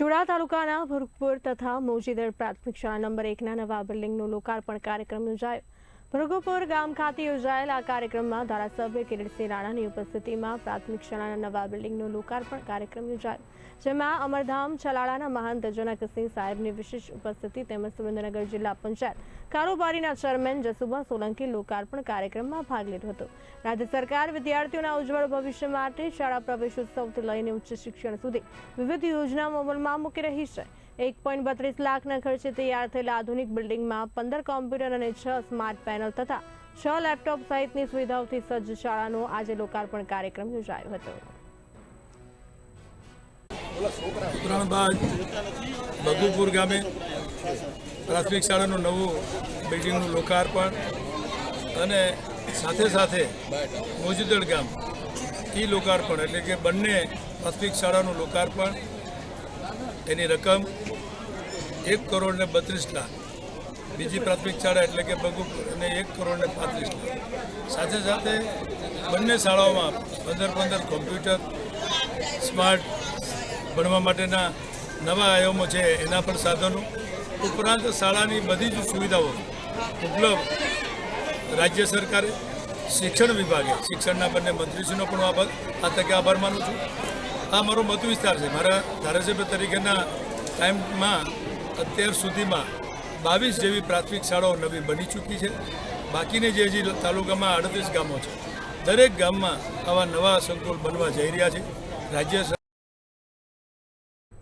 ચુડા તાલુકાના ભરતપુર તથા મોજીદર પ્રાથમિક શાળા નંબર એકના નવા બિલ્ડિંગનું લોકાર્પણ કાર્યક્રમ યોજાયો. ભરગોપુર ગામ ખાતે યોજાયેલ આ કાર્યક્રમમાં ધારાસભ્ય કિરીટસિંહ રાણાની ઉપસ્થિતિમાં પ્રાથમિક શાળાના નવા બિલ્ડિંગનું લોકાર્પણ કાર્યક્રમ યોજાયો. જેમાં અમરધામ, છલાળાના મહંત જનકસિંહ સાહેબની વિશેષ ઉપસ્થિતિ તેમજ સુરેન્દ્રનગર જિલ્લા પંચાયત કારોબારીના ચેરમેન જસુભા સોલંકી લોકાર્પણ કાર્યક્રમમાં ભાગ લીધો હતો. રાજ્ય સરકાર વિદ્યાર્થીઓના ઉજ્જવળ ભવિષ્ય માટે શાળા પ્રવેશોત્સવથી લઈને ઉચ્ચ શિક્ષણ સુધી વિવિધ યોજનાઓ અમલમાં મૂકી રહી છે. એક પોઈન્ટ બત્રીસ લાખના ખર્ચે તૈયાર થયેલા આધુનિક બિલ્ડિંગમાં પંદર કોમ્પ્યુટર અને છ સ્માર્ટ પેનલ તથા છ લેપટોપ સહિતની સુવિધાઓથી સજ્જ શાળાનો આજે લોકાર્પણ કાર્યક્રમ યોજાયો હતો. ઉત્તરાયણ બાદ બગુપુર ગામે પ્રાથમિક શાળાનું નવું બિલ્ડિંગનું લોકાર્પણ અને સાથે સાથે મોજુદડ ગામ ઈ લોકાર્પણ એટલે કે બંને પ્રાથમિક શાળાનું લોકાર્પણ, એની રકમ એક કરોડ ને બત્રીસ લાખ. બીજી પ્રાથમિક શાળા એટલે કે બગુપુર અને એક કરોડ ને પાંત્રીસ લાખ. સાથે સાથે બંને શાળાઓમાં પંદર પંદર કોમ્પ્યુટર સ્માર્ટ ભણવા માટેના નવા આયામો છે એના પણ સાધનો. ઉપરાંત શાળાની બધી જ સુવિધાઓ ઉપલબ્ધ રાજ્ય સરકારે, શિક્ષણ વિભાગે. શિક્ષણના બંને મંત્રીશ્રીનો પણ આભાર આ તકે આભાર માનું છું. આ મારો મત વિસ્તાર છે. મારા ધારાસભ્ય તરીકેના ટાઈમમાં અત્યાર સુધીમાં બાવીસ જેવી પ્રાથમિક શાળાઓ નવી બની ચૂકી છે. બાકીની જે હજી તાલુકામાં અડત્રીસ ગામો છે. દરેક ગામમાં આવા નવા સંકુલ બનવા જઈ રહ્યા છે. રાજ્ય